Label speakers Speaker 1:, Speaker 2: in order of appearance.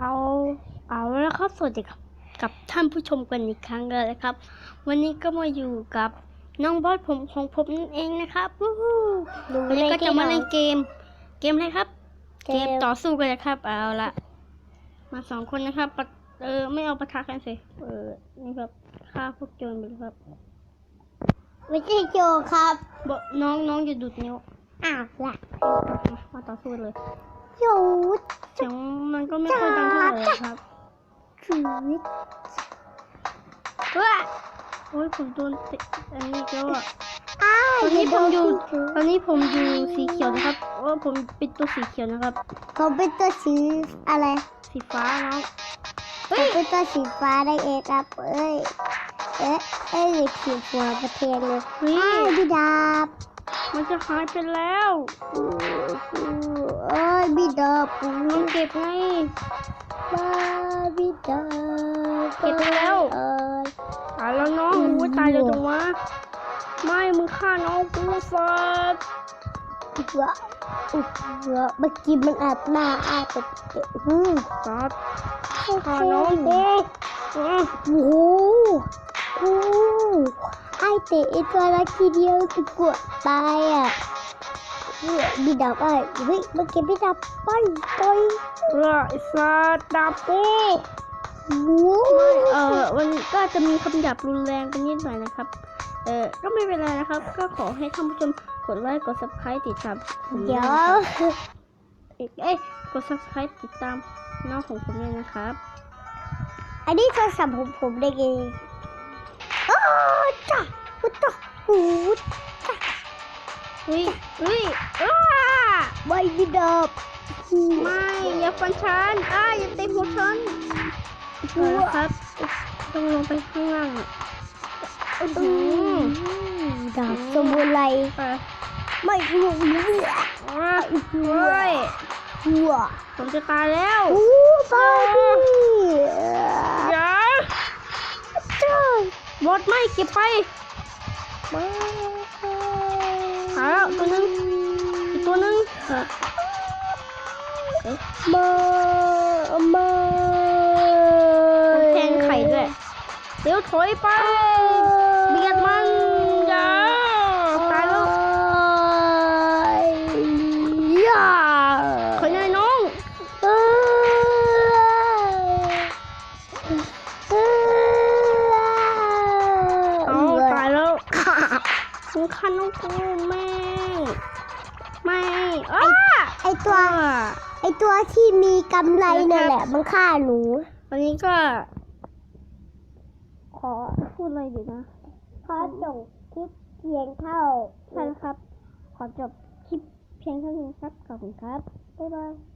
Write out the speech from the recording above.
Speaker 1: เอาเอาแล้วครับสวัสดีครับ กับท่านผู้ชมกันอีกครั้งเลยนะครับ วันนี้ก็มาอยู่กับน้องบอสผมของผมนั่นเองนะครับวู้ฮู้วันนี้ก็จะมาเล่นเกม เกมอะไรครับ
Speaker 2: เก
Speaker 1: เก
Speaker 2: ม
Speaker 1: มต่อสู้กันนะครับ เอาละมาสองคนนะครับปะเออไม่เอาปะทะกันสิเออนี่ครับฆ่าพวกโจรไปเลยครับ
Speaker 2: ไม่ใช่โจครับ
Speaker 1: บอกน้องน้องอย่าดูดนิ้ว
Speaker 2: อ้าวละ
Speaker 1: มามาต่อสู้กันเลย
Speaker 2: โยุด
Speaker 1: เสียงมันก็ไม่ค่อยดัง เท่าไหร่เลยครับ
Speaker 2: ชีวิต
Speaker 1: ว้าโอ้ยผมโดนเตะอันนี้อีกแล้วอะ
Speaker 2: อ้าว
Speaker 1: ตอนนี้ผมอยู่
Speaker 2: เดี๋ว
Speaker 1: ตอนนี้ผมอยู่สีเขียวนะครับโอ้ผมเป็นตัวสีเขียวนะครับ
Speaker 2: ผมเป็นตัวสีอะไร
Speaker 1: สีฟ้าน้อง
Speaker 2: ผ
Speaker 1: เฮ้
Speaker 2: ม
Speaker 1: ย
Speaker 2: เป็นตัวสีฟ้าได้เองครับเอ้ยเอ๊ะเอ้ยขีดหัวประเทศเลย
Speaker 1: เฮ้
Speaker 2: อ้าวยพี่ดาบ
Speaker 1: มันจะหายไปแล้ว
Speaker 2: อู้อู้เอ้ยพี่ดาบอู้
Speaker 1: มันเก็บไงายเลยตรงวะ ไม่มึงฆ่าน้องกูสัตว์
Speaker 2: เว้าอุ๊ยเว้าเมื่อกี้มันอาบหน้าอาบแต่อืม
Speaker 1: สัตว์ฆ่าน้องกูอืม
Speaker 2: โอ้โหโอ้โหไอเตะไอตัวละทีเดียวคือกดตายอะเฮ้ยพี่ดับไอ้เฮ้ยเมื่อกี้พี่ดับไปไป
Speaker 1: เออไอ้สัตว์ดาบกู
Speaker 2: โอ้โห
Speaker 1: ไม่เออวันนี้ก็จะมีคำหยาบรุนแรงไปนิดหน่อยนะครับ เออก็ไม่เป็นไรนะครับ ก็ขอให้ท่านผู้ชมกดไลค์กด subscribe ติดตามผม
Speaker 2: เดี๋ยว
Speaker 1: นะครับเอ้ยเอ้ยกด subscribe ติดตามน้องของผมด้วยนะครับ
Speaker 2: อันนี้โทรศัพท์ผมผมได้ไงโอ้จ้าพุทธหูจ้า
Speaker 1: เฮ้ยเฮ้ยอ้า
Speaker 2: ไม่พี่ดับ
Speaker 1: ไม่อย่าฟันฉันอ้าอย่าเตะหัวฉัน เอาละครับต้องลงไปข้างล่างอะ
Speaker 2: อืมดาบสมุไร
Speaker 1: ไป
Speaker 2: ไม่รู้เรื่อง
Speaker 1: อ้าเฮ้ย
Speaker 2: หัว
Speaker 1: ผมจะตายแล้ว
Speaker 2: โอ้บาร์บี้
Speaker 1: อย่า
Speaker 2: จ้า
Speaker 1: บดไม่เก็บไป
Speaker 2: มา
Speaker 1: หาแล้วตัวหนึงอีกตัวหนึง
Speaker 2: มามา
Speaker 1: แทงไข่ด้วย เดี๋ยวถอยไปเบียดมันอย่าตายแล้ว
Speaker 2: ย่า
Speaker 1: ขอหน่อยน้อง
Speaker 2: เอ้ยเอ้ย
Speaker 1: เอาตายแล้วมึงคันน้องกูแม่งไม่อ้า
Speaker 2: ไอตัว ไอตัวที่มีกำไรนั่นแหละมันฆ่าหนู
Speaker 1: วันนี้ก็ ขอพูดอะไรดีนะ
Speaker 2: ขอจบคลิปเพียงเท่า
Speaker 1: ใช่แล้วครับ ขอจบคลิปเพียงเท่านี้ครับขอบคุณครับบ๊ายบาย